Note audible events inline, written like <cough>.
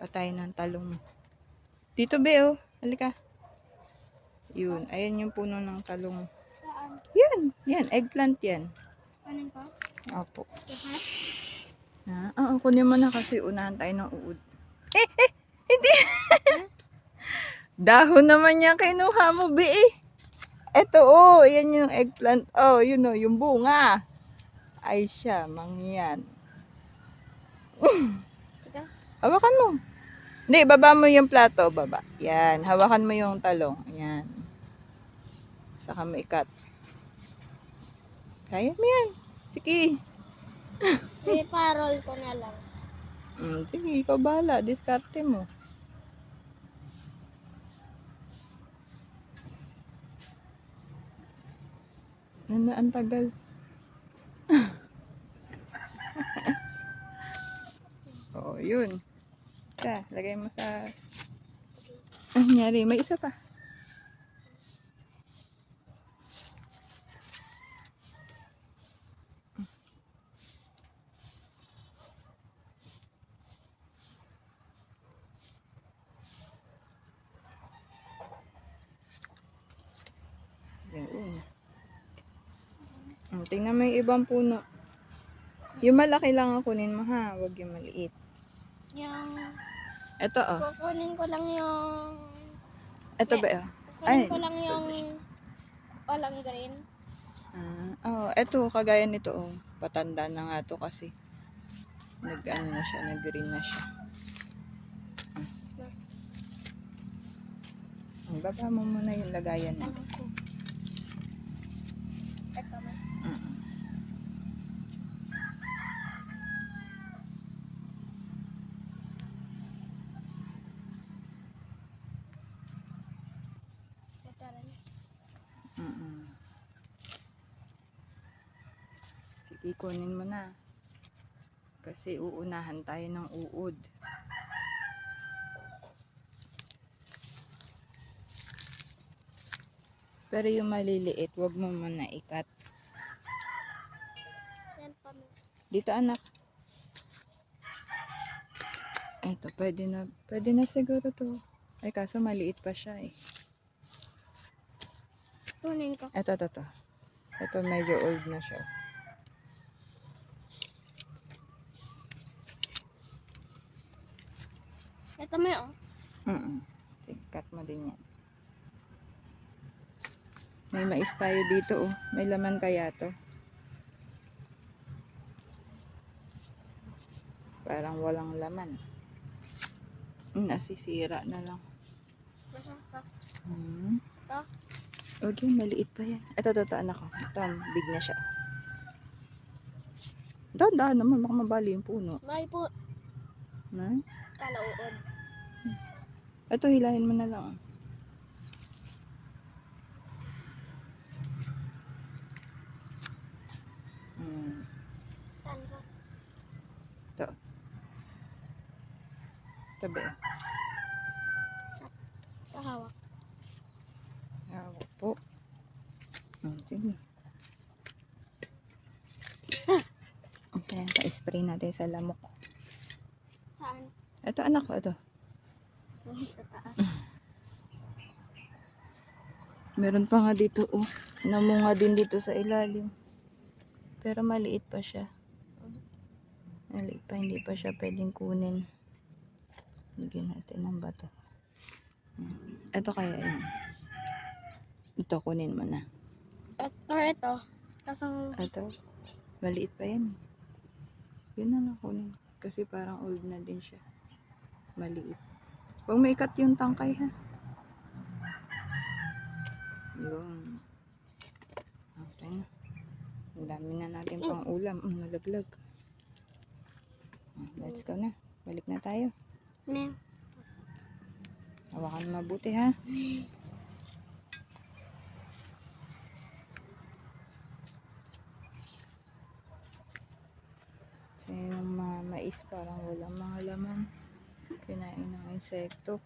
Patay ng talong. Dito be oh. Halika. Yun. Ayan yung puno ng talong. Saan? Yan. Yan. Eggplant yan. Kanin ko? Opo. Ha? Oo, kunin mo na kasi unahan tayo ng uod. Eh, eh, hindi. <laughs> Dahon naman yan kinuha mo, be eh. Eto, oh, yan yung eggplant. Oh, yun oh, yung bunga. Ay siya, mangyan. Hawakan mo. Hindi, baba mo yung plato, baba. Yan, hawakan mo yung talong. Yan. Saka mo ikat. Kaya mo yan. Sige. <laughs> Eh, parol ko na lang. Mm, sige, ikaw bahala. Diskarte mo. Ano, ang tagal. <laughs> Oo, yun. Isa, lagay mo sa... Ang nangyari, may isa pa. Yun. Tingnan mo yung ibang puno. Yung malaki lang ang kunin mo ha, wag yung maliit. Yung, Ito oh. kukunin ko lang yung, Ito ba oh? kukunin ko lang yung walang green. Ah, oh, ito kagaya nito oh. Patanda na nga to kasi. Nag ano na siya, nag green na siya. Ah. Ang baba mo muna yung lagayan mo. Ano ko? Ito na. Mm. Ito rin. Mm. Sige, kunin mo na. Kasi uunahan tayo ng uod. Pero yung maliliit, wag mo muna ikat. Dito anak. Eto, pwede na, pwede na siguro to. Ay, kaso maliit pa siya eh. Kunin ko. Eto, eto, eto. Ito medyo old na siya. Ito mo yun. Mm Sige, cut mo din yan. May mais tayo dito oh. May laman kaya to. Parang walang laman. Mm, Nasisira na lang. Pa. Hmm. Ito. Okay, maliit pa yan. Ito, ito, ito, anak ko. Ito, big na siya. Dahan-dahan naman, baka mabali yung puno. May po. Na? Kalauod. Ito, hilahin mo na lang. Hmm. Ito. Ito ba? Po. Hmm, sige. Okay, pa-spray natin sa lamok. Saan? Ito, anak ko, ito. Sa taas. Meron pa nga dito, oh. Namunga din dito sa ilalim. Pero maliit pa siya. Maliit pa, hindi pa siya pwedeng kunin. Lagyan natin ng bato. Ito kaya yun. Ito, kunin mo na. Ito, ito. Kasang, Ito, maliit pa yan. Yun na lang kunin. Kasi parang old na din siya. Maliit. Huwag maikat yung tangkay ha. Yun. Okay na. Ang dami na natin pang ulam. Mm, nalaglag. Ah, Let's go na. Balik na tayo. may, Hawakan mabuti ha. Kasi yung mga mais parang walang mga laman. Kinain ng insekto.